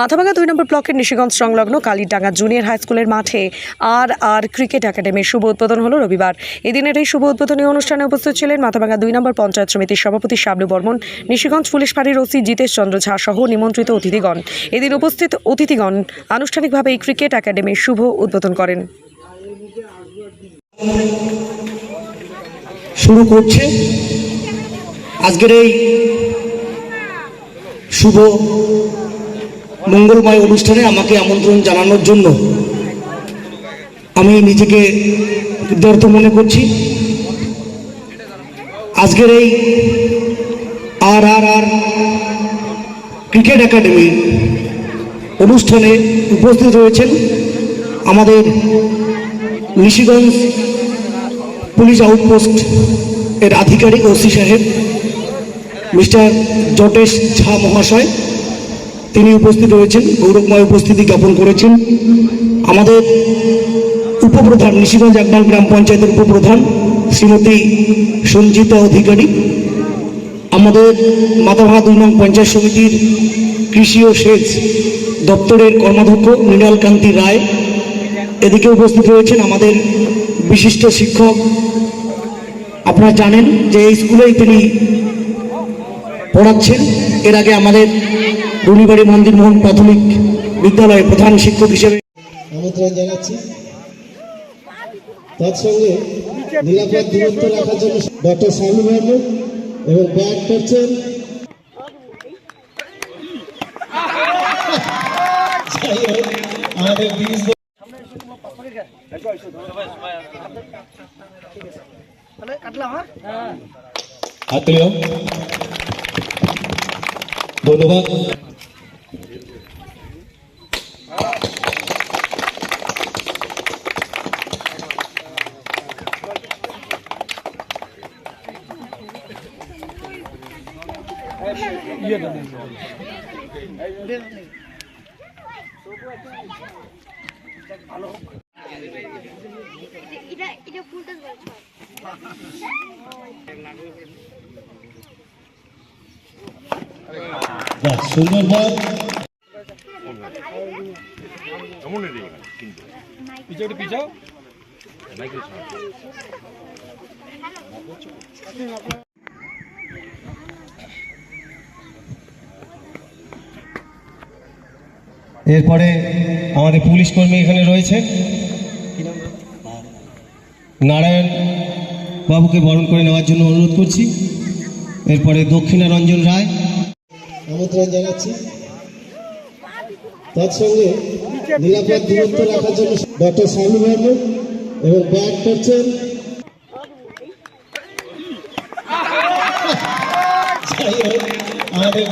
মাথাভাঙা দুই নম্বর ব্লকের নিশিগঞ্জ সংলগ্ন কালীডাঙ্গা জুনিয়র হাই স্কুলের মাঠে আর আর ক্রিকেট একাডেমির শুভ উদ্বোধন হলো রবিবার। এদিনের এই শুভ উদ্বোধনী অনুষ্ঠানে উপস্থিত ছিলেন মাথাভাঙা দুই নম্বর পঞ্চায়েত সমিতির সভাপতি শাবলু বর্মন, নিশিগঞ্জ পুলিশ ফাঁড়ির ওসি জিতেশ চন্দ্র ঝা সহ নিমন্ত্রিত অতিথিগণ। এদিন উপস্থিত অতিথিগণ আনুষ্ঠানিকভাবে এই ক্রিকেট একাডেমির শুভ উদ্বোধন করেন। শুরু করছে। আজকের এই শুভ মঙ্গলময় অনুষ্ঠানে আমাকে আমন্ত্রণ জানানোর জন্য আমি নিজেকে কৃতার্থ মনে করছি। আজকের এই আর আর আর ক্রিকেট একাডেমির অনুষ্ঠানে উপস্থিত রয়েছেন আমাদের নিশিগঞ্জ পুলিশ আউটপোস্ট এর আধিকারিক ওসি সাহেব, মিস্টার জটেশ ঝা মহাশয়। তিনি উপস্থিত রয়েছেন গৌরবময় উপস্থিতি জ্ঞাপন করেছেন। আমাদের উপপ্রধান, নিশিগঞ্জ একদম গ্রাম পঞ্চায়েতের উপপ্রধান শ্রীমতী সঞ্জিতা অধিকারী, আমাদের মাথাভাঙা দুই নং পঞ্চায়েত সমিতির কৃষি ও সেচ দপ্তরের কর্মাধ্যক্ষ মৃণাল কান্তি রায়। এদিকে উপস্থিত রয়েছেন আমাদের বিশিষ্ট শিক্ষক। আপনারা জানেন যে এই স্কুলেই তিনি পড়াচ্ছেন। এর আগে আমাদের রুনিবাড়ি মন্দির মোহন প্রাথমিক বিদ্যালয়ের প্রধান শিক্ষক হিসেবে আমন্ত্রণ জানাচ্ছি। তার সঙ্গে নিরাপদ দূরত্ব রাখার জন্য ডক্টর শামী বর্মন এবং ব্যাট করছেন। হোক, আমাদের দিনেশ হাত তুলিও ধন্যবাদ এটা এটা ফুলটা বলছো বাহ, সুন্দর বল এরপরে আমাদের পুলিশ কর্মী এখানে রয়েছে। নারায়ণ বাবুকে বরণ করে নেওয়ার জন্য অনুরোধ করছি। এরপরে দক্ষিণারঞ্জন রায়। আমন্ত্রণ জানাচ্ছি। তার সঙ্গে নিরাপদ দূরত্ব রাখার জন্য ডক্টর স্বামী বর্মন এবং ব্যাট করছেন। আমাদের